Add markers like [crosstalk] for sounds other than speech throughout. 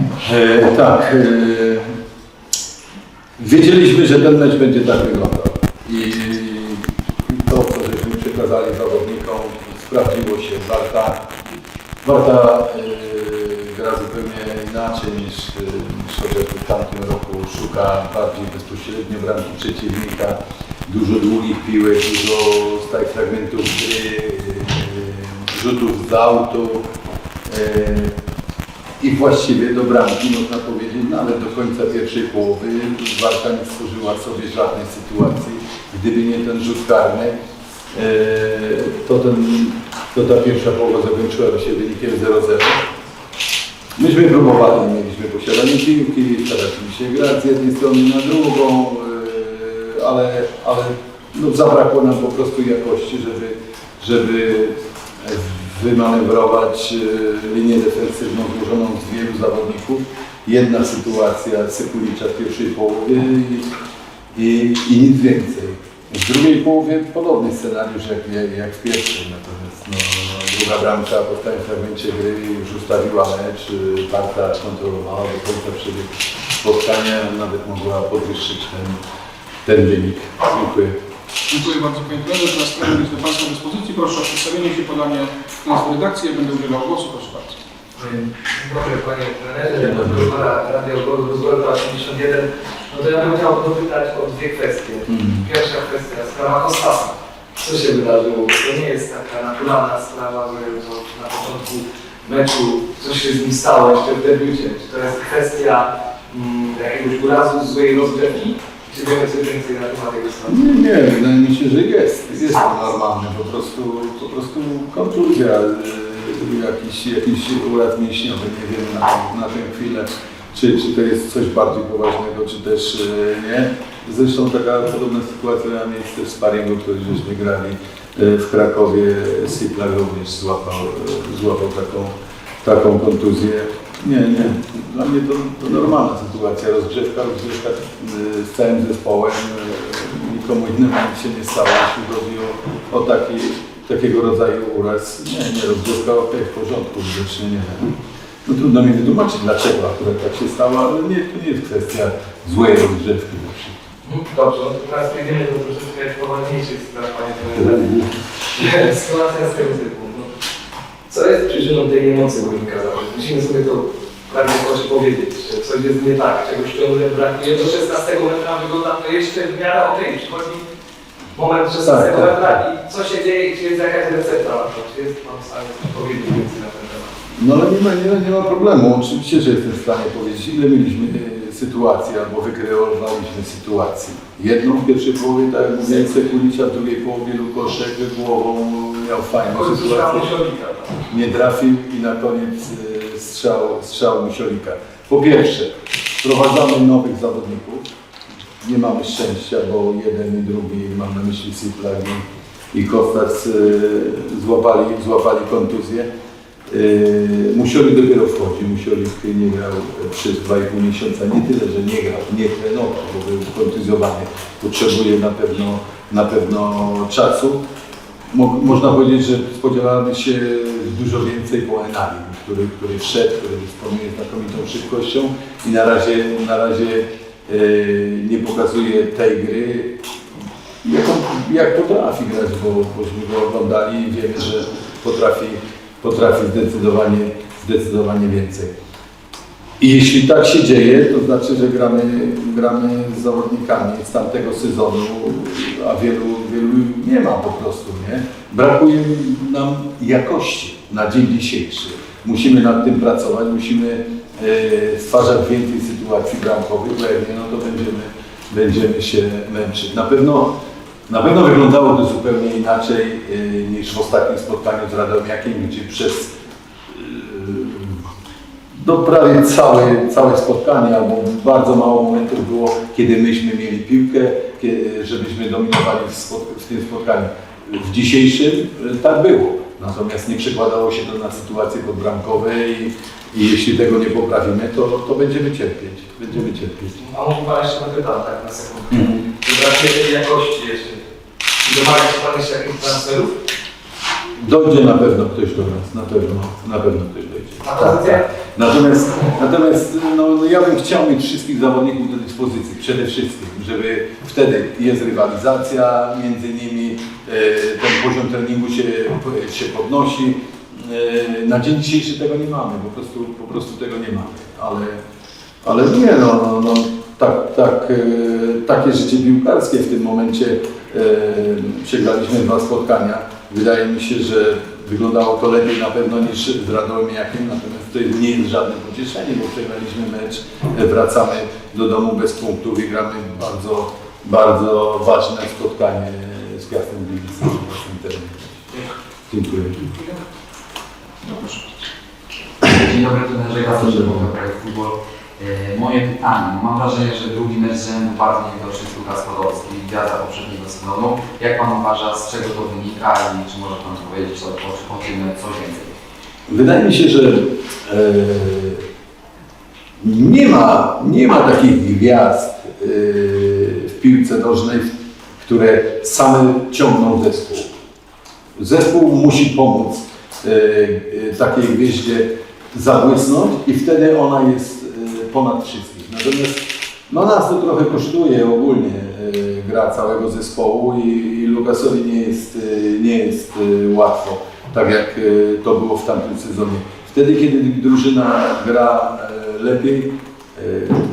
E, tak. E, wiedzieliśmy, że ten mecz będzie tak wyglądał. I, i to, co żeśmy przekazali zawodnikom, sprawdziło się. Warta, Warta e, gra zupełnie inaczej niż, e, niż chociażby w tamtym roku. Szuka bardziej bezpośrednio bramki przeciwnika. Dużo długich piłek, dużo stałych fragmentów gry, e, rzutów z autu. E, i właściwie do bramki, można powiedzieć, nawet do końca pierwszej połowy Warta nie stworzyła sobie żadnej sytuacji. Gdyby nie ten rzut karny, e, to, ten, to ta pierwsza połowa zakończyłaby się wynikiem 0-0. Myśmy próbowali, mieliśmy posiadanie piłki, staraliśmy się grać z jednej strony na drugą, e, ale, ale no, zabrakło nam po prostu jakości, żeby, żeby wymanewrować e, linię defensywną złożoną z wielu zawodników. Jedna sytuacja Sekulicza w pierwszej połowie i, i, i nic więcej. W drugiej połowie podobny scenariusz jak, jak, w pierwszej, natomiast no, druga bramka po stałym fragmencie gry już ustawiła mecz, y, Parta kontrolowała do końca przebieg spotkania, nawet mogła podwyższyć ten, ten wynik. Dziękuję. Dziękuję bardzo Panie Trenerze. Teraz trener jest do Państwa dyspozycji. Proszę o przedstawienie się, podanie nazwy redakcji. Ja będę udzielał głosu. Proszę bardzo. Dzień dobry Panie Trenerze, Dobra, Radio Rozgorda 81. No to ja bym chciał dopytać o dwie kwestie. Pierwsza kwestia, sprawa Kostasa. Co się wydarzyło? To nie jest taka naturalna sprawa, że to na początku meczu coś się z nim stało jeszcze w debiucie. Czy to jest kwestia mm, jakiegoś urazu, złej rozgrzewki? Nie, nie, wydaje mi się, że jest. Jest to normalne, po prostu, po prostu kontuzja, y, jakiś, jakiś uraz mięśniowy, nie wiem na, na tę chwilę, czy, czy to jest coś bardziej poważnego, czy też y, nie. Zresztą taka podobna sytuacja miała miejsce w sparingu, który żeśmy grali y, w Krakowie. Sipla również złapał, złapał taką, taką kontuzję. Nie, nie. Dla mnie to, to normalna sytuacja. Rozgrzewka, rozgrzewka y, z całym zespołem. y, Nikomu innemu nic się nie stało, jeśli chodzi o, o taki, takiego rodzaju uraz. Nie, nie, rozgrzewka ok, w porządku, widocznie nie. No trudno mi wytłumaczyć dlaczego akurat tak się stało, ale nie, to nie jest kwestia złej rozgrzewki zawsze. Dobrze, no to teraz przejdziemy do troszeczkę poważniejszych spraw, Panie Trenerze. [laughs] Sytuacja z tego typu. Co jest przyczyną tej niemocy górnika? Musimy sobie to prawie proszę powiedzieć, że coś jest nie tak, czegoś ciągle brakuje. Do 16 metra wygląda to jeszcze w miarę okej. Przychodzi moment 16 Tak, tak, metra tak. i co się dzieje, czy jest jakaś recepta na to? Czy jest Pan w stanie coś powiedzieć więcej na ten temat? No ale nie ma, nie, nie ma problemu. Oczywiście, że jestem w stanie powiedzieć, ile mieliśmy e, sytuacji albo wykreowaliśmy sytuacji. Jedną w pierwszej połowie, tak jak mówiłem, Sekulicza, w drugiej połowie Lukoszek głową miał fajną sytuację. tak? Nie trafił i na koniec e, strzał, strzał Musiolika. Po pierwsze, wprowadzamy nowych zawodników. Nie mamy szczęścia, bo jeden i drugi, mam na myśli Sipla i, Kostas, e, złapali, złapali kontuzję. Yy, Musiolik dopiero wchodzi, Musiolik nie grał przez 2,5 miesiąca, nie tyle, że nie grał, nie trenował, bo był kontuzjowany, potrzebuje na pewno, na pewno czasu. Mo, można powiedzieć, że spodziewamy się dużo więcej po Enali, który, który wszedł, który dysponuje znakomitą szybkością i na razie, na razie yy, nie pokazuje tej gry, jak, on, jak potrafi grać, bo bośmy go oglądali i wiemy, że potrafi, potrafi zdecydowanie, zdecydowanie więcej. I jeśli tak się dzieje, to znaczy, że gramy, gramy z zawodnikami z tamtego sezonu, a wielu, wielu nie ma po prostu, nie? Brakuje nam jakości na dzień dzisiejszy. Musimy nad tym pracować, musimy e, stwarzać więcej sytuacji bramkowych, bo jak nie, no to będziemy, będziemy się męczyć. Na pewno, na pewno wyglądało to zupełnie inaczej e, niż w ostatnim spotkaniu z Radomiakiem, gdzie przez no prawie całe, całe spotkanie, albo bardzo mało momentów było, kiedy myśmy mieli piłkę, kiedy, żebyśmy dominowali w, w tym spotkaniu. W dzisiejszym e, tak było, natomiast nie przekładało się to na sytuacje podbramkowe i, i jeśli tego nie poprawimy, to, to będziemy cierpieć. Będziemy cierpieć. A mógł Pan jeszcze zapytać tak na sekundę. Brakuje tej jakości jeszcze. Domaga się Pan jeszcze jakichś transferów? Dojdzie na pewno ktoś do nas, na pewno, na pewno ktoś dojdzie. A pozycję? Natomiast, natomiast no, no ja bym chciał mieć wszystkich zawodników do dyspozycji, przede wszystkim, żeby wtedy jest rywalizacja między nimi, e, ten poziom treningu się, się podnosi. E, Na dzień dzisiejszy tego nie mamy, po prostu, po prostu tego nie mamy, ale, ale nie no, no, no tak, tak, e, takie życie piłkarskie w tym momencie przegraliśmy dwa spotkania. Wydaje mi się, że wyglądało to lepiej na pewno niż z Radomiakiem, natomiast to nie jest żadne pocieszenie, bo przegraliśmy mecz, e, wracamy do domu bez punktów i gramy bardzo, bardzo ważne spotkanie z Piastem Gliwice w własnym terenie. Dziękuję. Dzień dobry, trenerze Jacek Rzemowy, projekt Futbol. E, Moje pytanie, mam wrażenie, że drugi mecz rzędu bardzo niewidoczny jest Lukas Podolski, gwiazda poprzedniego sezonu. Jak Pan uważa, z czego to wynika i czy może Pan powiedzieć o, o, o tym coś więcej? Wydaje mi się, że e, nie, ma, nie ma takich gwiazd e, w piłce nożnej, które same ciągną zespół. Zespół musi pomóc e, e, takiej gwieździe zabłysnąć i wtedy ona jest ponad wszystkich. Natomiast no nas to trochę kosztuje ogólnie e, gra całego zespołu i, i Lukasowi nie jest, e, nie jest e, łatwo, tak jak to było w tamtym sezonie. Wtedy, kiedy drużyna gra lepiej,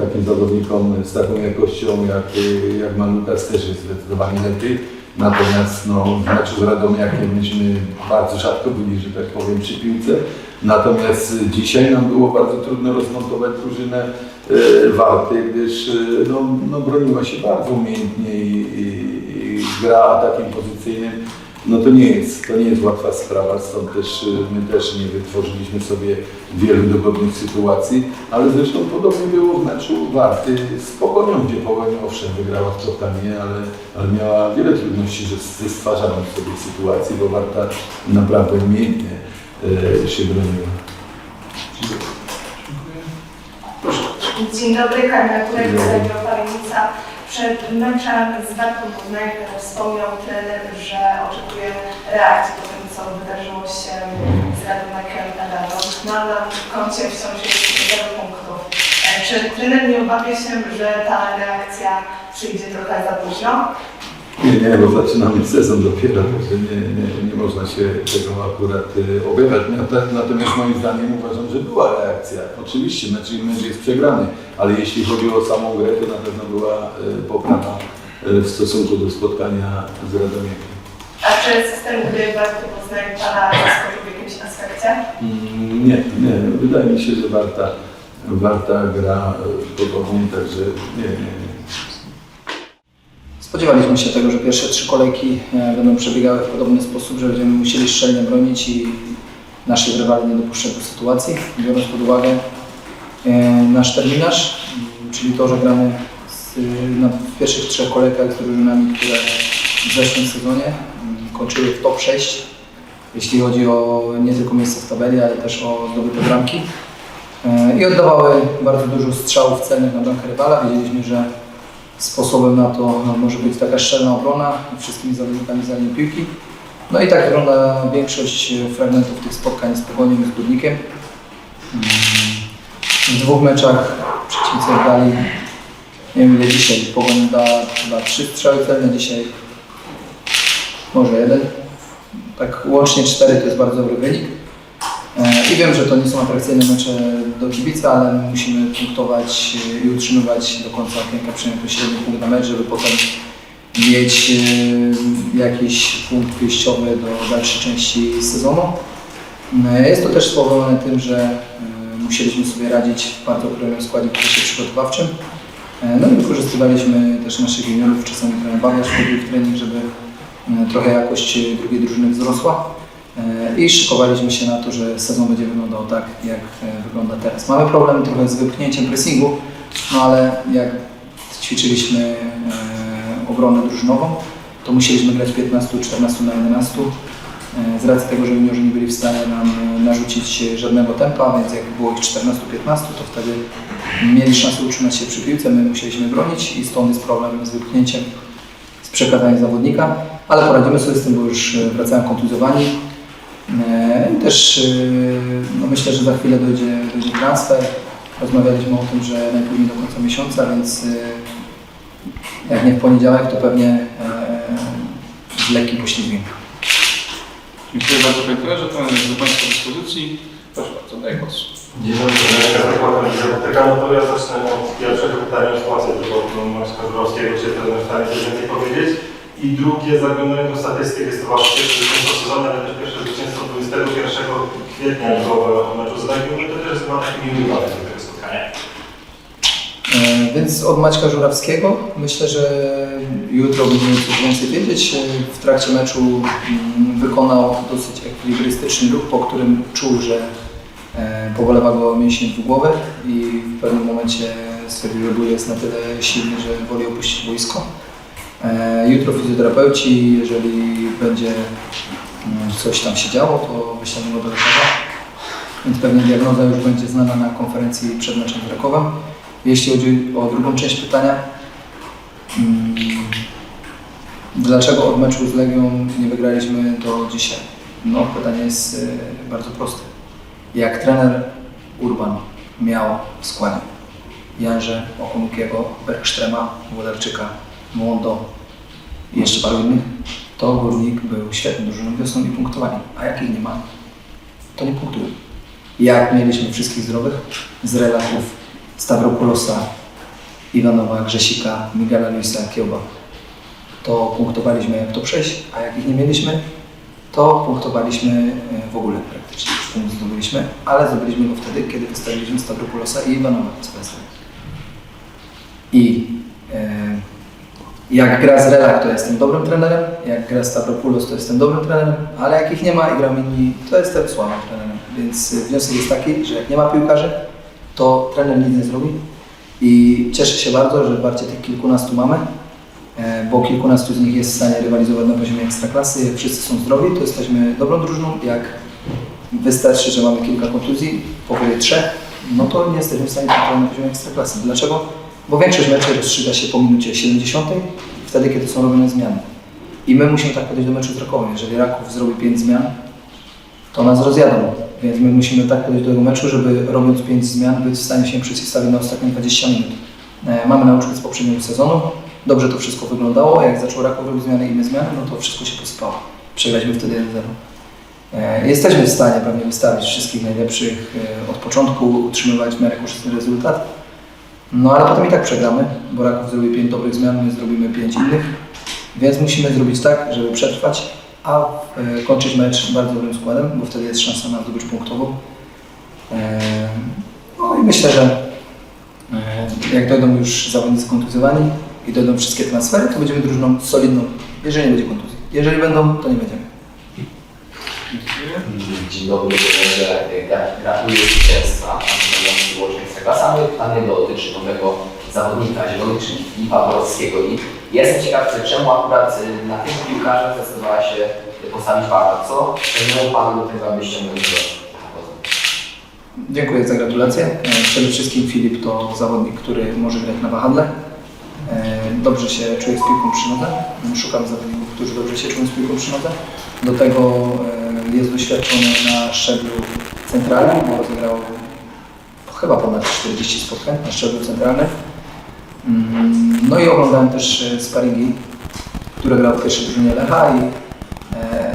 takim zawodnikom z taką jakością jak, jak ma Lukas też jest zdecydowanie lepiej. Natomiast no, w meczu z Radomiakiem myśmy bardzo rzadko byli, że tak powiem, przy piłce. Natomiast dzisiaj nam było bardzo trudno rozmontować drużynę e, Warty, gdyż e, no, no, broniła się bardzo umiejętnie i, i, i gra atakiem pozycyjnym. No to nie jest, to nie jest łatwa sprawa, stąd też e, my też nie wytworzyliśmy sobie wielu dogodnych sytuacji, ale zresztą podobnie było w meczu Warty z Pogonią, gdzie Pogoń owszem wygrała spotkanie, ale, ale miała wiele trudności ze stwarzaniem sobie sytuacji, bo Warta naprawdę umiejętnie e, się. Dzień dobry, Karmela Kurek, Dzień dobry. z Palenica. Przed meczem z Wartą Poznań wspomniał trener, że oczekuje reakcji po tym, co wydarzyło się z Radomiakiem Adamą. No ale na koncie wciąż jest 0 punktów. E, Czy trener nie obawia się, że ta reakcja przyjdzie trochę za późno? Nie, nie, bo zaczynamy sezon dopiero, także nie, nie, nie można się tego akurat y, objawiać. Nata- Natomiast moim zdaniem uważam, że była reakcja. Oczywiście mecz, mecz jest przegrany, ale jeśli chodzi o samą grę, to na pewno była y, poprawa y, w stosunku do spotkania z Radomiakiem. A czy system gry Warty Poznań Pana zaskoczył w jakimś aspekcie? Mm, Nie, nie, wydaje mi się, że Warta, Warta gra y, podobnie, także nie, nie, nie. Spodziewaliśmy się tego, że pierwsze trzy kolejki e, będą przebiegały w podobny sposób, że będziemy musieli szczelnie bronić i naszych rywali nie dopuszczać do sytuacji, biorąc pod uwagę e, nasz terminarz, czyli to, że gramy z, na, w pierwszych trzech kolejkach z drużynami, które w zeszłym sezonie m, kończyły w top 6, jeśli chodzi o nie tylko miejsce w tabeli, ale też o zdobyte bramki. E, I oddawały bardzo dużo strzałów celnych na bramkę rywala. Wiedzieliśmy, że sposobem na to no, może być taka szczelna obrona wszystkimi zawodnikami zajęli piłki. No i tak wygląda większość fragmentów tych spotkań z Pogonią i z Górnikiem. W dwóch meczach przeciwnicy dali, nie wiem ile dzisiaj, Pogoń da chyba trzy strzały celne, dzisiaj może jeden. Tak łącznie cztery to jest bardzo dobry wynik. E, I wiem, że to nie są atrakcyjne mecze do kibica, ale my musimy punktować i utrzymywać do końca okienka przynajmniej średni punkt na mecz, żeby potem mieć e, jakiś punkt wyjściowy do dalszej części sezonu. E, Jest to też spowodowane tym, że musieliśmy sobie radzić w bardzo królowym składzie w okresie przygotowawczym. No i wykorzystywaliśmy też naszych juniorów, czasami wchodził w trening, żeby trochę jakość drugiej drużyny wzrosła. I szykowaliśmy się na to, że sezon będzie wyglądał tak, jak e, wygląda teraz. Mamy problem trochę z wypchnięciem pressingu, no ale jak ćwiczyliśmy e, obronę drużynową, to musieliśmy grać 15-14 na 11. E, Z racji tego, że juniorzy nie byli w stanie nam narzucić żadnego tempa, więc jak było ich 14-15, to wtedy mieli szansę utrzymać się przy piłce, my musieliśmy bronić i stąd jest problem z wypchnięciem, z przekazaniem zawodnika, ale poradzimy sobie z tym, bo już wracają kontuzjowani. E, I też y, no myślę, że za chwilę dojdzie, dojdzie transfer. Rozmawialiśmy o tym, że najpóźniej do końca miesiąca, więc y, jak nie w poniedziałek, to pewnie e, z lekkim poślizgiem. Dziękuję bardzo Panie Trenerze, trener jest do Państwa dyspozycji. Proszę bardzo, daj głos. Dzień dobry, no to ja zacznę od pierwszego pytania o sytuację zdrowotną Maćka Żurowskiego, czy trener w stanie coś więcej powiedzieć. I drugie, zaglądając do statystyk, jest to wasze pierwsze zwycięstwo sezonu, ale też pierwsze zwycięstwo 21 kwietnia o meczu z Legią, i to też jest chyba taki miły do tego spotkania. E, Więc od Maćka Żurawskiego myślę, że jutro będziemy coś więcej wiedzieć. E, W trakcie meczu mm, wykonał dosyć ekwilibrystyczny ruch, po którym czuł, że e, pobolewa go mięsień dwugłowy i w pewnym momencie stwierdził, że jest na tyle silny, że woli opuścić boisko. E, Jutro fizjoterapeuci, jeżeli będzie mm, coś tam się działo, to wyślemy go do lekarza. Więc pewnie diagnoza już będzie znana na konferencji przed meczem z Rakowem. Jeśli chodzi o drugą część pytania, mm, dlaczego od meczu z Legią nie wygraliśmy do dzisiaj? No, pytanie jest y, bardzo proste. Jak trener Urban miał w składzie Janże, Okunukiego, Bergstrema, Włodarczyka, Młondo i jeszcze paru innych, to Górnik był świetną drużyną wiosną i punktowali. A jak ich nie ma, to nie punktują. Jak mieliśmy wszystkich zdrowych, z relaków Stavropoulosa, Iwanowa, Grzesika, Miguela Luisa, Kiełba, to punktowaliśmy jak to przejść, a jak ich nie mieliśmy, to punktowaliśmy e, w ogóle praktycznie. Punkt zdobyliśmy, ale zdobyliśmy go wtedy, kiedy wystawiliśmy Stavropoulosa i Iwanowa z PSV. I e, jak gra z Relak, to jestem dobrym trenerem, jak gra Stavropoulos, to jestem dobrym trenerem, ale jak ich nie ma i gram inni, to jestem słabym trenerem. Więc y, wniosek jest taki, że jak nie ma piłkarzy, to trener nic nie zrobi. I cieszę się bardzo, że Warcie tych kilkunastu mamy, e, bo kilkunastu z nich jest w stanie rywalizować na poziomie ekstraklasy. Jak wszyscy są zdrowi, to jesteśmy dobrą drużyną. Jak wystarczy, że mamy kilka kontuzji, powyżej trzech, no to nie jesteśmy w stanie konkurować na poziomie ekstraklasy. Dlaczego? Bo większość meczy rozstrzyga się po minucie 70, wtedy kiedy są robione zmiany. I my musimy tak podejść do meczu z Rakowem. Jeżeli Raków zrobi 5 zmian, to nas rozjadą. Więc my musimy tak podejść do tego meczu, żeby robiąc 5 zmian być w stanie się przeciwstawić na ostatnie 20 minut. E, Mamy nauczkę z poprzedniego sezonu. Dobrze to wszystko wyglądało. Jak zaczął Raków robić zmiany i my zmiany, no to wszystko się posypało. Przegraliśmy wtedy 1-0. E, Jesteśmy w stanie pewnie wystawić wszystkich najlepszych e, od początku, utrzymywać w miarę korzystny rezultat. No ale potem i tak przegramy, bo Raków zrobi 5 dobrych zmian, my zrobimy 5 innych. Więc musimy zrobić tak, żeby przetrwać, a e, kończyć mecz bardzo dobrym składem, bo wtedy jest szansa na zdobycz punktową. E, no i myślę, że e, jak dojdą już zawodnicy kontuzjowani i dojdą wszystkie transfery, to będziemy drużyną solidną, jeżeli nie będzie kontuzji. Jeżeli będą, to nie będziemy. Dzień dobry. Gra- Gratuluję zwycięstwa. Ekstraklasa. Moje pytanie dotyczy nowego zawodnika zielonych, czyli Borowskiego. I jestem ciekaw, czemu akurat y, na tych piłkarzach zdecydowała się postawić Barta. Co przekonał Panu do tego, aby ściągnąć go? Dziękuję za gratulacje. E, Przede wszystkim Filip to zawodnik, który może grać na wahadle. E, Dobrze się czuje z piłką przy nodze. Szukam zawodników, którzy dobrze się czują z piłką przy nodze. Do tego e, jest doświadczony na szczeblu centralnym, bo rozegrał chyba ponad 40 spotkań na szczeblu centralnym. Mm, No i oglądałem też e, sparingi, które grał w pierwszej drużynie Lecha i e,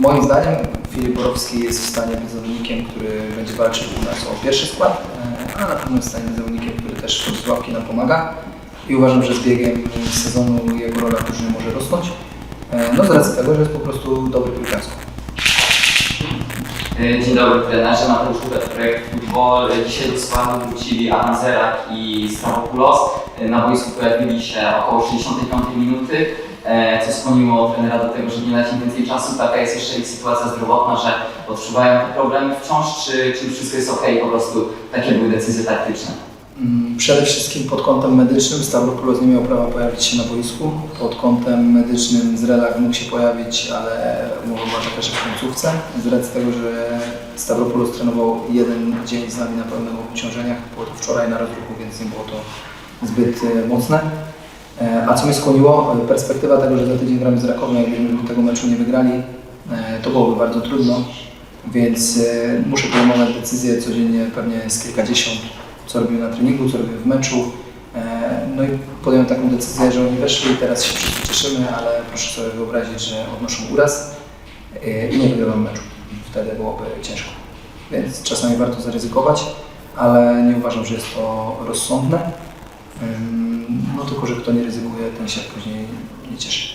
moim zdaniem Filip Borowski jest w stanie być zawodnikiem, który będzie walczył u nas o pierwszy skład, e, a na pewno jest w stanie zawodnikiem, który też z ławki nam pomaga i uważam, że z biegiem sezonu jego rola w drużynie może rosnąć. E, No z racji tego, że jest po prostu dobry piłkarsko. E, Dzień dobry trenerze, Mateusz Kubek, projekt Football. E, Dzisiaj do składu wrócili Adam Zerak i Stavropoulos. E, Na boisku pojawili się około 65 minuty, co skłoniło trenera do tego, żeby nie dać im więcej czasu. Taka jest jeszcze ich sytuacja zdrowotna, że odczuwają te problemy wciąż, czy, czy wszystko jest ok, po prostu takie były decyzje taktyczne. Mm, Przede wszystkim pod kątem medycznym Stavropoulos nie miał prawa pojawić się na boisku. Pod kątem medycznym Zrelak mógł się pojawić, ale umowa była taka, że w końcówce. Z racji tego, że Stavropoulos trenował jeden dzień z nami na pełnych obciążeniach, było to wczoraj na rozruchu, więc nie było to zbyt e, mocne. E, A co mnie skłoniło? Perspektywa tego, że za tydzień gramy z Rakowem, jakbyśmy tego meczu nie wygrali, E, To byłoby bardzo trudno, więc muszę podejmować decyzje codziennie, pewnie z kilkadziesiąt, co robię na treningu, co robię w meczu. E, No i podjąłem taką decyzję, że oni weszli, teraz się wszyscy cieszymy, ale proszę sobie wyobrazić, że odnoszą uraz e, i nie wygrywam meczu. Wtedy byłoby ciężko. Więc czasami warto zaryzykować, ale nie uważam, że jest to rozsądne. No tylko, że kto nie ryzykuje, ten się później nie cieszy.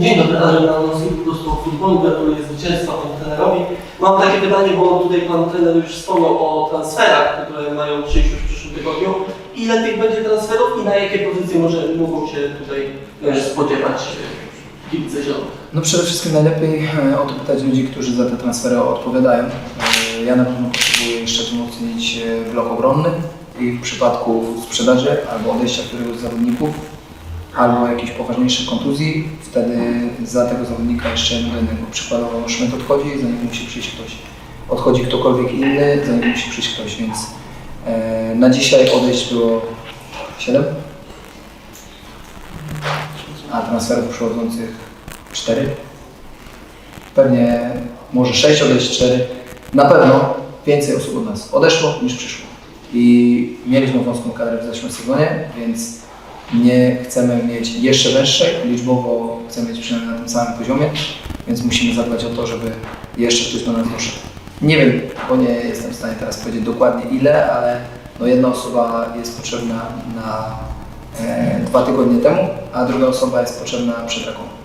Dzień dobry, Adrian Malinowski, po prostu futbolu, gratuluję zwycięstwa panu trenerowi. Mam takie pytanie, bo tutaj pan trener już wspomniał o transferach, które mają przyjść już w przyszłym tygodniu. Ile tych będzie transferów i na jakie pozycje może mogą się tutaj e, spodziewać e, kibice zielonych? No przede wszystkim najlepiej e, o to pytać ludzi, którzy za te transfery odpowiadają. Ja na pewno potrzebuję jeszcze wzmocnić blok obronny i w przypadku sprzedaży albo odejścia któregoś z zawodników albo jakiejś poważniejszej kontuzji, wtedy za tego zawodnika jeszcze jednego. Przykładowo Szmyt odchodzi, za nim musi przyjść ktoś. Odchodzi ktokolwiek inny, za nim musi przyjść ktoś, więc e, na dzisiaj odejść było 7, a transferów przychodzących 4. Pewnie może 6 odejść 4. Na pewno więcej osób od nas odeszło niż przyszło. I mieliśmy wąską kadrę w zeszłym sezonie, więc nie chcemy mieć jeszcze węższej, liczbowo chcemy mieć przynajmniej na tym samym poziomie, więc musimy zadbać o to, żeby jeszcze ktoś do nas doszedł. Nie wiem, bo nie jestem w stanie teraz powiedzieć dokładnie ile, ale no jedna osoba jest potrzebna na e, dwa tygodnie temu, a druga osoba jest potrzebna przed taką.